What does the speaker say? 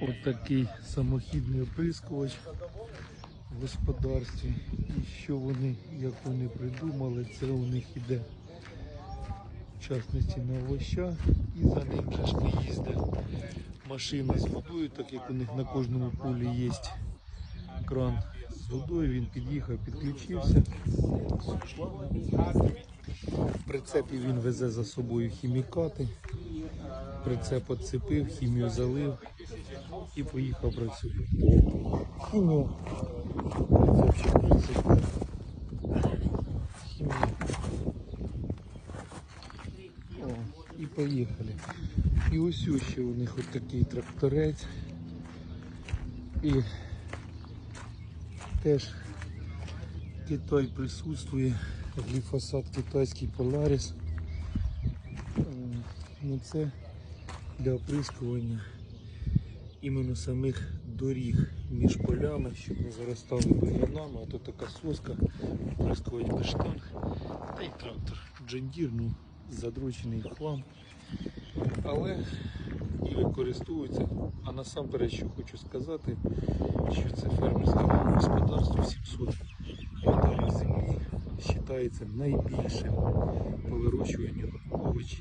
Отакий самохідний оприскувач в господарстві. І що вони, як вони придумали, це у них іде в частності на овоща і за ним не їздить машина з водою, так як у них на кожному полі є кран з водою, він під'їхав, підключився. В прицепі він везе за собою хімікати. Прицеп відцепив, хімію залив і поїхав працювати. Хімію. Прицепчик прицепив. О, і поїхали. І ось ось ще у них от такий тракторець. І теж Китай присутствує, гліфосат китайський Polaris. Ем, Ну це для оприскування іменно самих доріг між полями, щоб не заростали бур'янами, а то така соска, оприскувати без. Та й трактор. Джендір, ну, задрочений в хлам. Але і використовується. А насамперед, що хочу сказати, що це фермерське господарство 700 гектарів землі вважається найбільшим по вирощуванню овочей в Новій Зеландії.